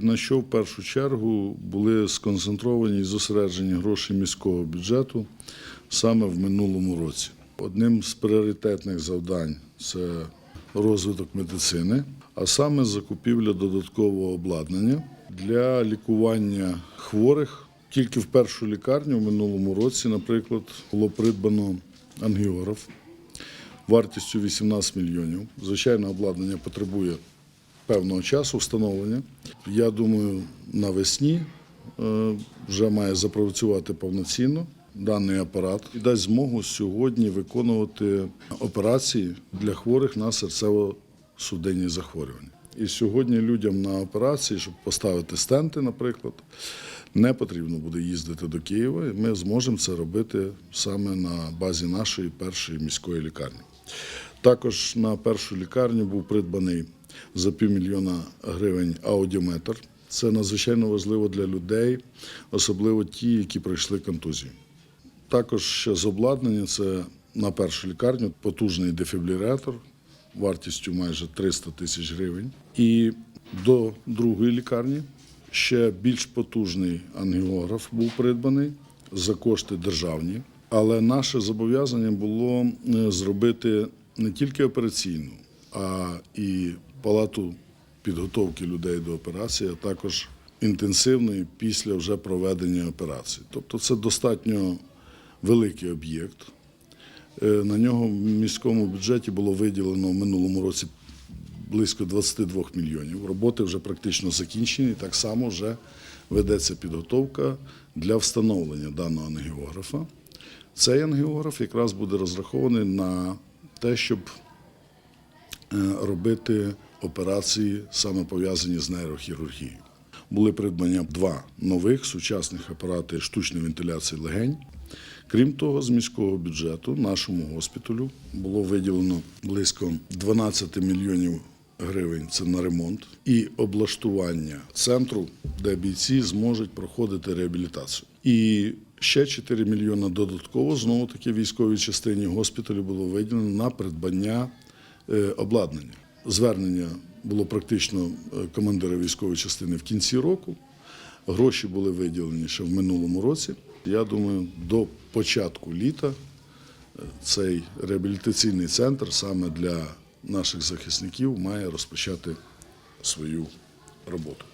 На що в першу чергу були сконцентровані і зосереджені гроші міського бюджету саме в минулому році. Одним з пріоритетних завдань це розвиток медицини, а саме закупівля додаткового обладнання для лікування хворих. Тільки в першу лікарню в минулому році, наприклад, було придбано ангіограф вартістю 18 мільйонів. Звичайно, обладнання потребує певного часу встановлення. Я думаю, навесні е, вже має запрацювати повноцінно даний апарат і дасть змогу сьогодні виконувати операції для хворих на серцево-судинні захворювання. І сьогодні людям на операції, щоб поставити стенти, наприклад, не потрібно буде їздити до Києва, і ми зможемо це робити саме на базі нашої першої міської лікарні. Також на першу лікарню був придбаний за півмільйона гривень аудіометр. Це надзвичайно важливо для людей, особливо ті, які пройшли контузію. Також ще з обладнання це на першу лікарню потужний дефібрилятор вартістю майже 300 тисяч гривень. І до другої лікарні ще більш потужний ангіограф був придбаний за кошти державні. Але наше зобов'язання було е, зробити не тільки операційну, а і палату підготовки людей до операції, а також інтенсивної після вже проведення операції. Тобто це достатньо великий об'єкт. Е, На нього в міському бюджеті було виділено в минулому році близько 22 мільйонів. Роботи вже практично закінчені. Так само вже ведеться підготовка для встановлення даного ангіографа. Цей ангіограф якраз буде розрахований на те, щоб робити операції саме пов'язані з нейрохірургією. Були придбання два нових сучасних апарати штучної вентиляції легень. Крім того, з міського бюджету нашому госпіталю було виділено близько 12 мільйонів гривень. Це на ремонт і облаштування центру, де бійці зможуть проходити реабілітацію. І ще 4 мільйони додатково знову таки військовій частині госпіталю було виділено на придбання е, обладнання. Звернення було практично е, командира військової частини в кінці року. Гроші були виділені ще в минулому році. Я думаю, до початку літа е, цей реабілітаційний центр саме для наших захисників має розпочати свою роботу.